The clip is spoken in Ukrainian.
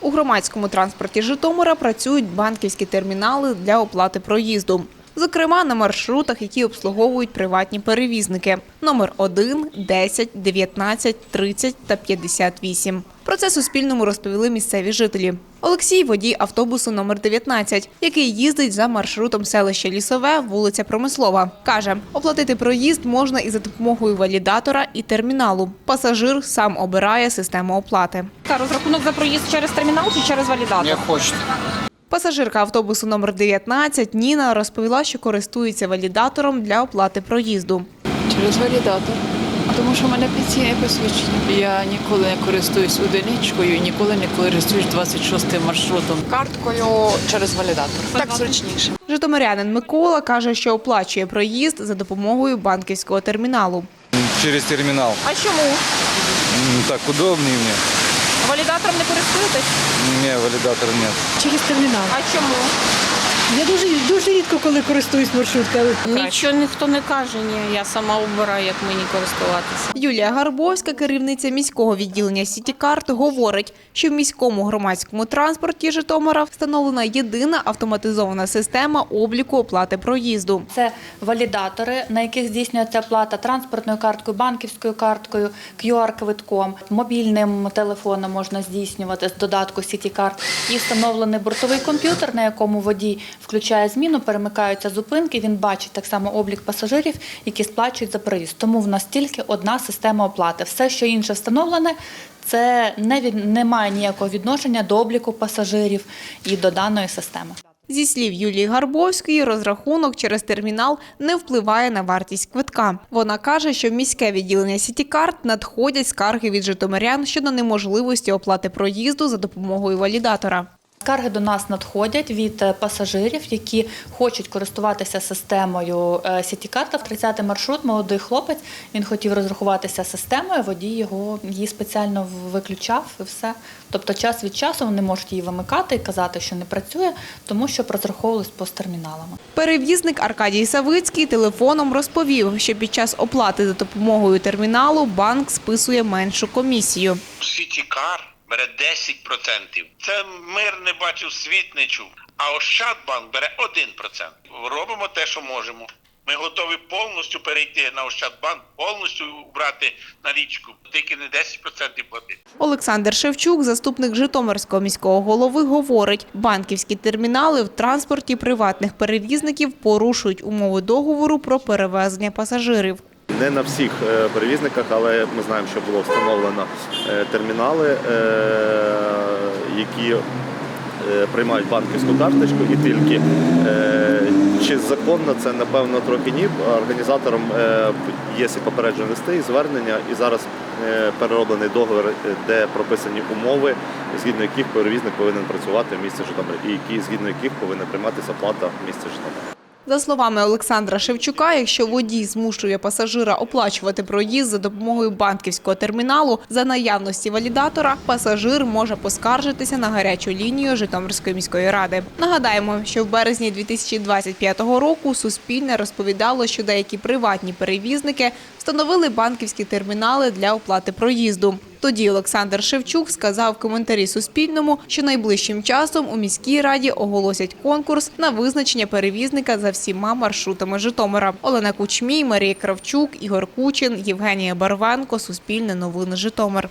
У громадському транспорті Житомира працюють банківські термінали для оплати проїзду. Зокрема, на маршрутах, які обслуговують приватні перевізники – номер 1, 10, 19, 30 та 58. Про це Суспільному розповіли місцеві жителі. Олексій – водій автобусу номер 19, який їздить за маршрутом селище Лісове, вулиця Промислова. Каже, оплатити проїзд можна і за допомогою валідатора і терміналу. Пасажир сам обирає систему оплати. Та розрахунок за проїзд через термінал чи через валідатор? Як хочете. Пасажирка автобусу номер 19 Ніна розповіла, що користується валідатором для оплати проїзду. Через валідатор. Тому що в мене пенсійне посвідчення. Я ніколи не користуюсь одиничкою ніколи не користуюсь 26 маршрутом. карткою через валідатор. Так зручніше. Житомирянин Микола каже, що оплачує проїзд за допомогою банківського терміналу. Через терминал. А чому? Так удобнее мне. Валідатором не Не, валидатора нет. Через термінал. А чому? Я дуже дуже рідко коли користуюсь маршрутками. Нічого ніхто не каже, ні. Я сама обираю, як мені користуватися. Юлія Гарбовська, керівниця міського відділення Сітікарт, говорить, що в міському громадському транспорті Житомира встановлена єдина автоматизована система обліку оплати проїзду. Це валідатори, на яких здійснюється оплата транспортною карткою, банківською карткою, QR-квитком, мобільним телефоном можна здійснювати з додатку CityCard. І встановлений бортовий комп'ютер, на якому водій включає зміну, перемикаються зупинки. Він бачить так само облік пасажирів, які сплачують за проїзд. Тому в нас тільки одна система оплати. Все, що інше встановлене, це не, від, не має ніякого відношення до обліку пасажирів і до даної системи. Зі слів Юлії Гарбовської, розрахунок через термінал не впливає на вартість квитка. Вона каже, що в міське відділення Сітікарт надходять скарги від житомирян щодо неможливості оплати проїзду за допомогою валідатора. Скарги до нас надходять від е, пасажирів, які хочуть користуватися системою е, Сітікарта. В 30-й маршрут молодий хлопець. Він хотів розрахуватися системою. Водій його її спеціально виключав і все. Тобто, час від часу вони можуть її вимикати і казати, що не працює, тому що розраховувались посттерміналами. Перевізник Аркадій Савицький телефоном розповів, що під час оплати за допомогою терміналу банк списує меншу комісію. Сітікар бере 10%. Це мир не бачив, світ не чув. А Ощадбанк бере 1%. Робимо те, що можемо. Ми готові повністю перейти на Ощадбанк, повністю брати налічку, тільки не 10% платити. Олександр Шевчук, заступник Житомирського міського голови, говорить, банківські термінали в транспорті приватних перевізників порушують умови договору про перевезення пасажирів. Не на всіх е, перевізниках, але ми знаємо, що було встановлено е, термінали, е, які приймають банківську карточку і тільки. Чи законно це, напевно, трохи ні. Організатором є попереджені листи, і звернення, і зараз перероблений договір, де прописані умови, згідно яких перевізник повинен працювати в місті Житомир, і які, згідно яких повинна прийматися плата в місті Житомир. За словами Олександра Шевчука, якщо водій змушує пасажира оплачувати проїзд за допомогою банківського терміналу за наявності валідатора, пасажир може поскаржитися на гарячу лінію Житомирської міської ради. Нагадаємо, що в березні 2025 року Суспільне розповідало, що деякі приватні перевізники встановили банківські термінали для оплати проїзду. Тоді Олександр Шевчук сказав в коментарі Суспільному, що найближчим часом у міській раді оголосять конкурс на визначення перевізника за всіма маршрутами Житомира. Олена Кучмій, Марія Кравчук, Ігор Кучин, Євгенія Барванко Суспільне новини Житомир.